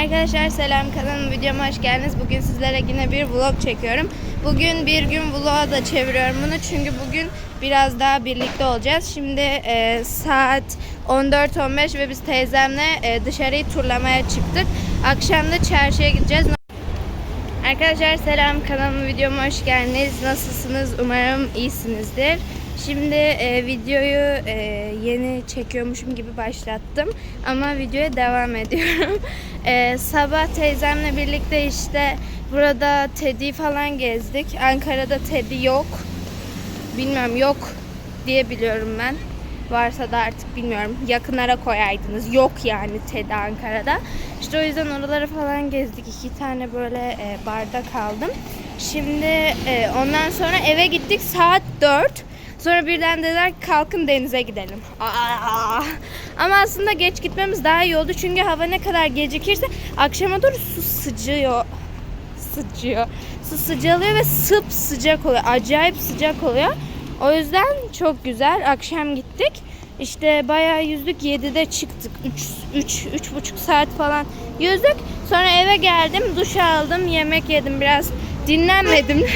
Arkadaşlar selam kanalıma videoma hoş geldiniz. Bugün sizlere yine bir vlog çekiyorum. Bugün bir gün vloga da çeviriyorum bunu çünkü bugün biraz daha birlikte olacağız. Şimdi e, saat 14.15 ve biz teyzemle e, dışarıyı turlamaya çıktık. Akşam da çarşıya gideceğiz. Arkadaşlar selam kanalıma videoma hoş geldiniz. Nasılsınız? Umarım iyisinizdir. Şimdi e, videoyu e, yeni çekiyormuşum gibi başlattım ama videoya devam ediyorum. E, sabah teyzemle birlikte işte burada Teddy falan gezdik. Ankara'da Teddy yok. Bilmiyorum yok diye biliyorum ben. Varsa da artık bilmiyorum. Yakınlara koyaydınız. Yok yani TED Ankara'da. İşte o yüzden oraları falan gezdik. İki tane böyle e, barda kaldım. Şimdi e, ondan sonra eve gittik. Saat 4. Sonra birden dediler kalkın denize gidelim. Aa! Ama aslında geç gitmemiz daha iyi oldu. Çünkü hava ne kadar gecikirse akşama doğru su sıcıyor. Sıcıyor. Su sıcalıyor ve sıp sıcak oluyor. Acayip sıcak oluyor. O yüzden çok güzel. Akşam gittik. İşte bayağı yüzdük. 7'de çıktık. 3 3 üç buçuk saat falan yüzdük. Sonra eve geldim. Duş aldım. Yemek yedim. Biraz dinlenmedim.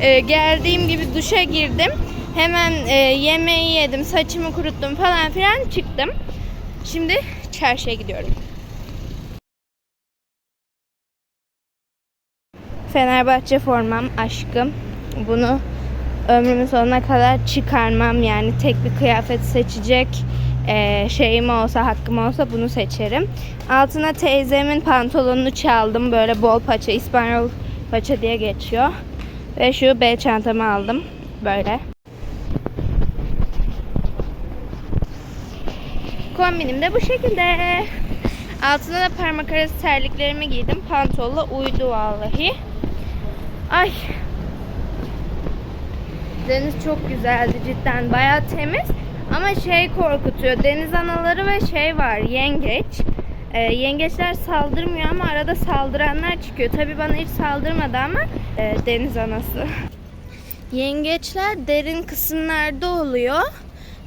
E, geldiğim gibi duşa girdim. Hemen e, yemeği yedim. Saçımı kuruttum falan filan çıktım. Şimdi çarşıya gidiyorum. Fenerbahçe formam aşkım. Bunu ömrümün sonuna kadar çıkarmam yani tek bir kıyafet seçecek eee, şeyim olsa hakkım olsa bunu seçerim. Altına teyzemin pantolonunu çaldım böyle bol paça İspanyol paça diye geçiyor. Ve şu bel çantamı aldım böyle. Kombinim de bu şekilde. Altına da parmak arası terliklerimi giydim. Pantolla uydu vallahi. Ay Deniz çok güzeldi cidden. Bayağı temiz. Ama şey korkutuyor. Deniz anaları ve şey var. Yengeç. Ee, yengeçler saldırmıyor ama arada saldıranlar çıkıyor. Tabi bana hiç saldırmadı ama e, deniz anası. Yengeçler derin kısımlarda oluyor.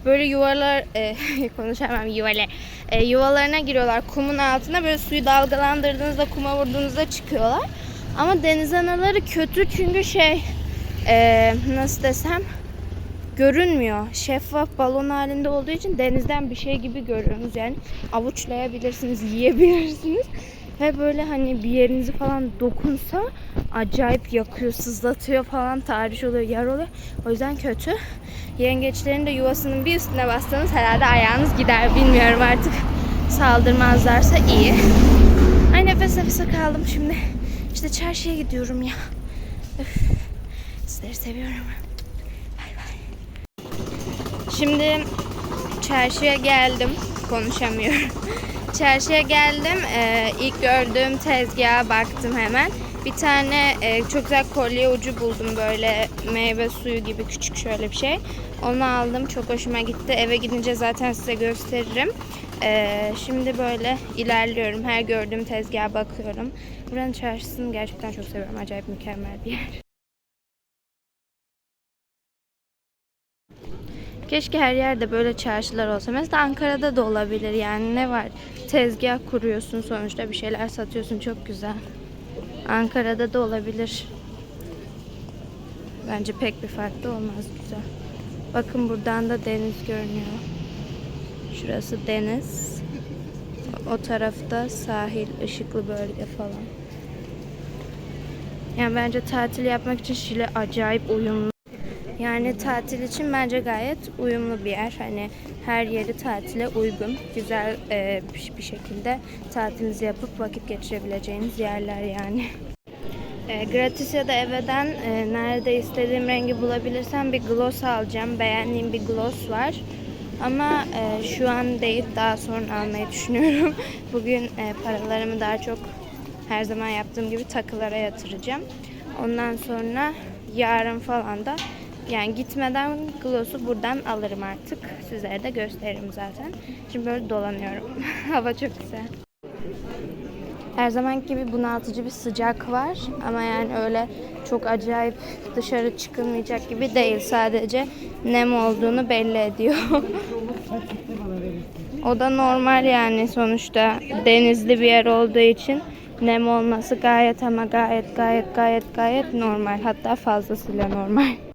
Böyle yuvalar, e, konuşamam yuvalar. E, yuvalarına giriyorlar kumun altına. Böyle suyu dalgalandırdığınızda kuma vurduğunuzda çıkıyorlar. Ama deniz anaları kötü çünkü şey e, nasıl desem görünmüyor. Şeffaf balon halinde olduğu için denizden bir şey gibi görüyorsunuz. Yani avuçlayabilirsiniz, yiyebilirsiniz. Ve böyle hani bir yerinizi falan dokunsa acayip yakıyor, sızlatıyor falan tahriş oluyor, yar oluyor. O yüzden kötü. Yengeçlerin de yuvasının bir üstüne bastığınız herhalde ayağınız gider. Bilmiyorum artık saldırmazlarsa iyi. Ay nefes nefese kaldım şimdi. İşte çarşıya gidiyorum ya. Öf. Sizleri seviyorum. Bay bay. Şimdi çarşıya geldim. Konuşamıyorum. Çarşıya geldim. Ee, ilk gördüğüm tezgaha baktım hemen. Bir tane e, çok güzel kolye ucu buldum böyle meyve suyu gibi küçük şöyle bir şey. Onu aldım. Çok hoşuma gitti. Eve gidince zaten size gösteririm. Ee, şimdi böyle ilerliyorum. Her gördüğüm tezgaha bakıyorum. Buranın çarşısını gerçekten çok seviyorum. Acayip mükemmel bir yer. Keşke her yerde böyle çarşılar olsa. Mesela Ankara'da da olabilir yani ne var? Tezgah kuruyorsun sonuçta bir şeyler satıyorsun çok güzel. Ankara'da da olabilir. Bence pek bir farklı olmaz güzel. Bakın buradan da deniz görünüyor. Şurası deniz. O tarafta sahil, ışıklı bölge falan. Yani bence tatil yapmak için Şile acayip uyumlu. Yani tatil için bence gayet uyumlu bir yer. Hani her yeri tatile uygun, güzel e, bir- şekilde tatilinizi yapıp vakit geçirebileceğiniz yerler yani. E, gratis ya da eveden e, nerede istediğim rengi bulabilirsem bir gloss alacağım. Beğendiğim bir gloss var. Ama e, şu an değil, daha sonra almayı düşünüyorum. Bugün e, paralarımı daha çok her zaman yaptığım gibi takılara yatıracağım. Ondan sonra yarın falan da yani gitmeden gloss'u buradan alırım artık. Sizlere de gösteririm zaten. Şimdi böyle dolanıyorum. Hava çok güzel. Her zaman gibi bunaltıcı bir sıcak var ama yani öyle çok acayip dışarı çıkılmayacak gibi değil. Sadece nem olduğunu belli ediyor. O da normal yani sonuçta denizli bir yer olduğu için nem olması gayet ama gayet gayet gayet gayet normal. Hatta fazlasıyla normal.